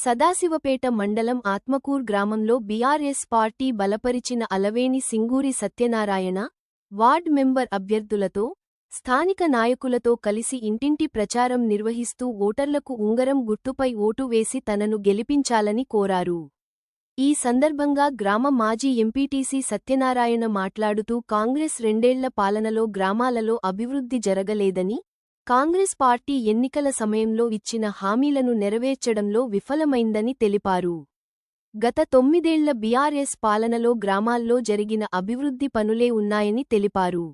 సదాశివపేట మండలం ఆత్మకూర్ గ్రామంలో BRS party బలపరిచిన అలవేని సింగూరి సత్యనారాయణ వార్డ్ మెంబర్ అభ్యర్థులతో స్థానిక నాయకులతో కలిసి ఇంటింటి ప్రచారం నిర్వహిస్తూ ఓటర్లకు ఉంగరం గుర్తుపై ఓటు వేసి తనను గెలిపించాలని కోరారు. ఈ సందర్భంగా గ్రామ మాజీ ఎంపీటీసీ సత్యనారాయణ మాట్లాడుతూ కాంగ్రెస్ రెండేళ్ళ పాలనలో గ్రామాలలో అభివృద్ధి జరగలేదని కాంగ్రెస్ పార్టీ ఎన్నికల సమయంలో ఇచ్చిన హామీలను నెరవేర్చడంలో విఫలమైందని తెలిపారు. గత తొమ్మిదేళ్ళ బీఆర్ఎస్ పాలనలో గ్రామాల్లో జరిగిన అభివృద్ధి పనులే ఉన్నాయని తెలిపారు.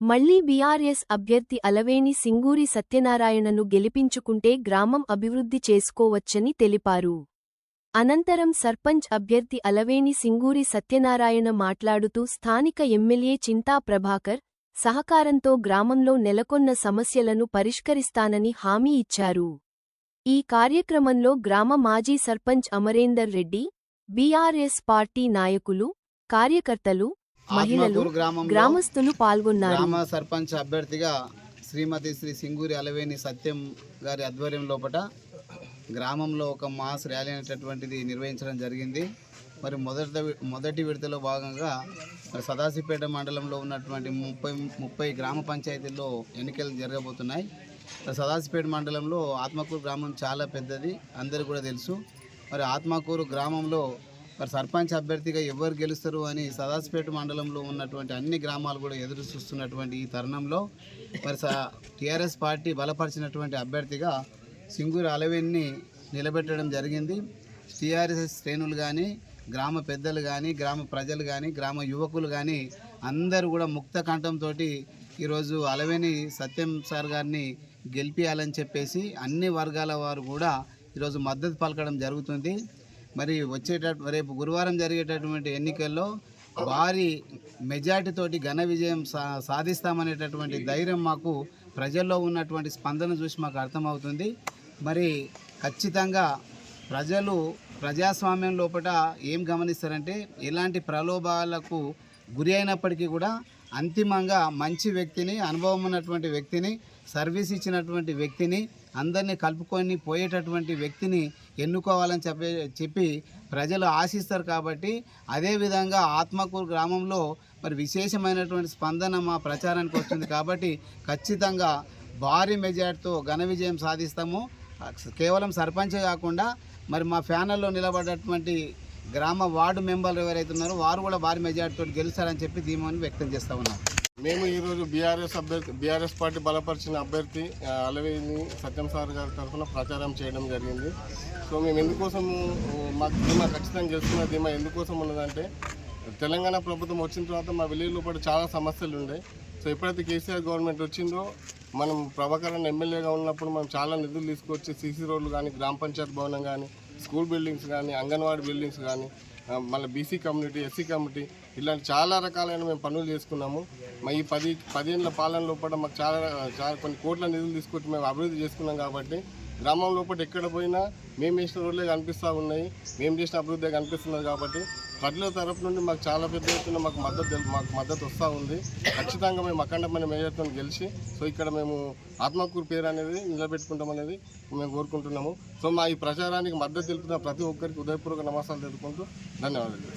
మళ్ళీ బీఆర్ఎస్ అభ్యర్థి అలవేని సింగూరి సత్యనారాయణను గెలిపించుకుంటే గ్రామం అభివృద్ధి చేసుకోవచ్చని తెలిపారు. అనంతరం సర్పంచ్ అభ్యర్థి అలవేని సింగూరి సత్యనారాయణ మాట్లాడుతూ స్థానిక ఎమ్మెల్యే చింతా ప్రభాకర్ సహకారంతో గ్రామంలో నెలకొన్న సమస్యలను పరిష్కరిస్తానని హామీ ఇచ్చారు. ఈ కార్యక్రమంలో గ్రామ మాజీ సర్పంచ్ అమరేందర్ రెడ్డి బీఆర్ఎస్ పార్టీ నాయకులు కార్యకర్తలు మహిళలు గ్రామస్తులు పాల్గొన్నారు. గ్రామ సర్పంచ్ అభ్యర్థిగా శ్రీమతి శ్రీ సింగూరి అలవేని సత్యం గారి ఆధ్వర్యం లోపట గ్రామంలో ఒక మాస్ ర్యాలీ అనేటటువంటిది నిర్వహించడం జరిగింది. మరి మొదట మొదటి విడతలో భాగంగా మరి సదాశివపేట మండలంలో ఉన్నటువంటి ముప్పై ముప్పై గ్రామ పంచాయతీల్లో ఎన్నికలు జరగబోతున్నాయి. సదాశివపేట మండలంలో ఆత్మకూరు గ్రామం చాలా పెద్దది అందరికీ కూడా తెలుసు. మరి ఆత్మకూరు గ్రామంలో మరి సర్పంచ్ అభ్యర్థిగా ఎవరు గెలుస్తారు అని సదాశివపేట మండలంలో ఉన్నటువంటి అన్ని గ్రామాలు కూడా ఎదురు చూస్తున్నటువంటి ఈ తరుణంలో మరి టీఆర్ఎస్ పార్టీ బలపరిచినటువంటి అభ్యర్థిగా సింగూరు అలవేన్ని నిలబెట్టడం జరిగింది. టీఆర్ఎస్ శ్రేణులు కానీ గ్రామ పెద్దలు కానీ గ్రామ ప్రజలు కానీ గ్రామ యువకులు కానీ అందరూ కూడా ముక్త కంఠంతో ఈరోజు అలవేని సత్యం సార్ గారిని గెలిపియాలని చెప్పేసి అన్ని వర్గాల వారు కూడా ఈరోజు మద్దతు పలకడం జరుగుతుంది. మరి వచ్చేట రేపు గురువారం జరిగేటటువంటి ఎన్నికల్లో భారీ మెజార్టీతోటి ఘన విజయం సా సాధిస్తామనేటటువంటి ధైర్యం మాకు ప్రజల్లో ఉన్నటువంటి స్పందన చూసి మాకు అర్థమవుతుంది. మరి ఖచ్చితంగా ప్రజలు ప్రజాస్వామ్యం లోపల ఏం గమనిస్తారంటే ఎలాంటి ప్రలోభాలకు గురి అయినప్పటికీ కూడా అంతిమంగా మంచి వ్యక్తిని అనుభవం ఉన్నటువంటి వ్యక్తిని సర్వీస్ ఇచ్చినటువంటి వ్యక్తిని అందరినీ కలుపుకొని పోయేటటువంటి వ్యక్తిని ఎన్నుకోవాలని చెప్పే చెప్పి ప్రజలు ఆశిస్తారు కాబట్టి అదేవిధంగా ఆత్మకూరు గ్రామంలో మరి విశేషమైనటువంటి స్పందన మా ప్రచారానికి వస్తుంది కాబట్టి ఖచ్చితంగా భారీ మెజార్టీతో ఘన విజయం సాధిస్తాము. కేవలం సర్పంచే కాకుండా మరి మా ఫ్యానల్లో నిలబడేటువంటి గ్రామ వార్డు మెంబర్లు ఎవరైతే ఉన్నారో వారు కూడా భారీ మెజార్టీతో గెలుస్తారని చెప్పి ధీమాని వ్యక్తం చేస్తూ ఉన్నారు మేము ఈరోజు బీఆర్ఎస్ అభ్యర్థి బీఆర్ఎస్ పార్టీ బలపరిచిన అభ్యర్థి అలవేని సత్యం సార్ గారి తరఫున ప్రచారం చేయడం జరిగింది. సో మేము ఎందుకోసం మాకు ధీమా ఖచ్చితంగా గెలుస్తున్న ధీమా ఎందుకోసం ఉన్నదంటే తెలంగాణ ప్రభుత్వం వచ్చిన తర్వాత మా విలేజ్ లోపల చాలా సమస్యలు ఉండే. సో ఎప్పుడైతే కేసీఆర్ గవర్నమెంట్ వచ్చిందో మనం ప్రభాకరన్ ఎమ్మెల్యేగా ఉన్నప్పుడు మనం చాలా నిధులు తీసుకొచ్చి సీసీ రోడ్లు కానీ గ్రామ పంచాయత్ భవనం కానీ స్కూల్ బిల్డింగ్స్ కానీ అంగన్వాడీ బిల్డింగ్స్ కానీ మళ్ళీ బీసీ కమ్యూనిటీ ఎస్సీ కమ్యూనిటీ ఇలాంటి చాలా రకాలైన మేము పనులు చేసుకున్నాము. మా ఈ పది పదిహేనుల పాలన లోపల మాకు చాలా చాలా కొన్ని కోట్ల నిధులు తీసుకొచ్చి మేము అభివృద్ధి చేసుకున్నాం కాబట్టి గ్రామం లోపల ఎక్కడ పోయినా మేము వేసిన రోడ్లే కనిపిస్తూ ఉన్నాయి. మేము చేసిన అభివృద్ధి కనిపిస్తున్నది కాబట్టి ప్రజల తరపు నుండి మాకు చాలా పెద్ద ఎత్తున మాకు మద్దతు మాకు మద్దతు వస్తూ ఉంది. ఖచ్చితంగా మేము అఖండమైన మేయర్తో గెలిచి సో ఇక్కడ మేము ఆత్మకూరు పేరు అనేది నిలబెట్టుకుంటామనేది మేము కోరుకుంటున్నాము. సో మా ఈ ప్రచారానికి మద్దతు తెలుపుతున్న ప్రతి ఒక్కరికి ఉదయపూర్వక నమస్కారాలు తెలుపుకుంటూ ధన్యవాదాలు.